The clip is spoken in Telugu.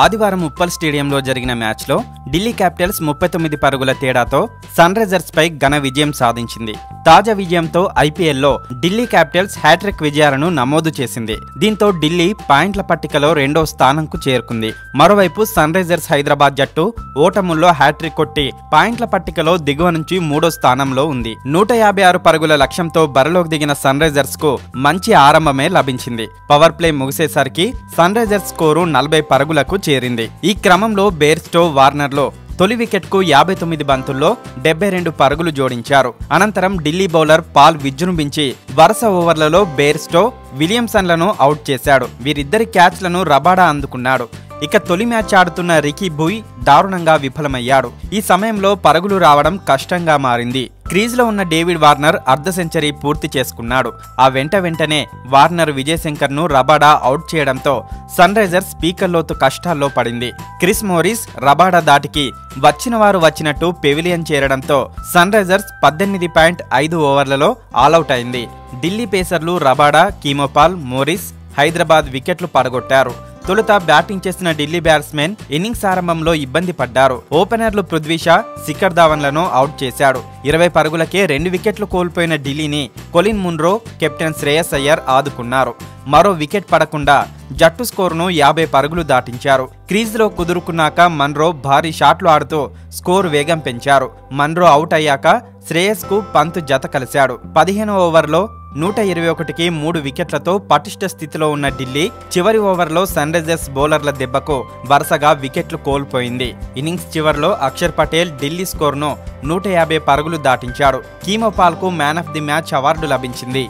ఆదివారం ఉప్పల్ స్టేడియంలో జరిగిన మ్యాచ్లో ఢిల్లీ క్యాపిటల్స్ ముప్పై తొమ్మిది పరుగుల తేడాతో సన్ రైజర్స్ పై ఘన విజయం సాధించింది. తాజా విజయంతో ఐపీఎల్లో ఢిల్లీ క్యాపిటల్స్ హ్యాట్రిక్ విజయాలను నమోదు చేసింది. దీంతో ఢిల్లీ పాయింట్ల పట్టికలో రెండో స్థానంకు చేరుకుంది. మరోవైపు సన్ రైజర్స్ హైదరాబాద్ జట్టు ఓటముల్లో హ్యాట్రిక్ కొట్టి పాయింట్ల పట్టికలో దిగువ నుంచి మూడో స్థానంలో ఉంది. నూట యాభై ఆరు పరుగుల లక్ష్యంతో బరిలోకి దిగిన సన్ రైజర్స్కు మంచి ఆరంభమే లభించింది. పవర్ ప్లే ముగిసేసరికి సన్ రైజర్స్ స్కోరు నలభై పరుగులకు చేరింది. ఈ క్రమంలో బేర్స్టో వార్నర్లో తొలి వికెట్కు యాభై తొమ్మిది బంతుల్లో డెబ్బై రెండు పరుగులు జోడించారు. అనంతరం ఢిల్లీ బౌలర్ పాల్ విజృంభించి వరుస ఓవర్లలో బేర్స్టో విలియమ్సన్లను అవుట్ చేశాడు. వీరిద్దరి క్యాచ్లను రబాడా అందుకున్నాడు. ఇక తొలి మ్యాచ్ ఆడుతున్న రికీ బుయ్ దారుణంగా విఫలమయ్యాడు. ఈ సమయంలో పరుగులు రావడం కష్టంగా మారింది. క్రీజ్లో ఉన్న డేవిడ్ వార్నర్ అర్ధ సెంచరీ పూర్తి చేసుకున్నాడు. ఆ వెంట వెంటనే వార్నర్ విజయశంకర్ను రబాడా అవుట్ చేయడంతో సన్ రైజర్స్ స్పీకర్లోతు కష్టాల్లో పడింది. క్రిస్ మోరిస్ రబాడా దాటికి వచ్చిన వారు వచ్చినట్టు పెవిలియన్ చేరడంతో సన్ రైజర్స్ పద్దెనిమిది పాయింట్ ఐదు ఓవర్లలో ఆలౌట్ అయింది. ఢిల్లీ పేసర్లు రబాడా కీమోపాల్ మోరిస్ హైదరాబాద్ వికెట్లు పడగొట్టారు. తొలుత బ్యాటింగ్ చేసిన ఢిల్లీ బ్యాట్స్మెన్ ఇన్నింగ్స్ ఆరంభంలో ఇబ్బంది పడ్డారు. ఓపెనర్లు పృథ్వీషా శిఖర్ ధావన్లను అవుట్ చేశాడు. ఇరవై పరుగులకే రెండు వికెట్లు కోల్పోయిన ఢిల్లీని Colin Munro captain Shreyas Iyer ఆదుకున్నారు. మరో వికెట్ పడకుండా జట్టు స్కోరును యాభై పరుగులు దాటించారు. క్రీజ్లో కుదురుకున్నాక మన్రో భారీ షాట్లు ఆడుతూ స్కోరు వేగం పెంచారు. మన్రో అవుట్ అయ్యాక శ్రేయస్కు పంత్ పంతు జత కలిశాడు. పదిహేను ఓవర్లో నూట ఇరవై ఒకటికి మూడు వికెట్లతో పటిష్ట స్థితిలో ఉన్న ఢిల్లీ చివరి ఓవర్లో సన్ రైజర్స్ బౌలర్ల దెబ్బకు వరుసగా వికెట్లు కోల్పోయింది. ఇన్నింగ్స్ చివర్లో అక్షర్ పటేల్ ఢిల్లీ స్కోర్ను నూట యాభై పరుగులు దాటించాడు. కీమోపాల్కు man of the match award లభించింది.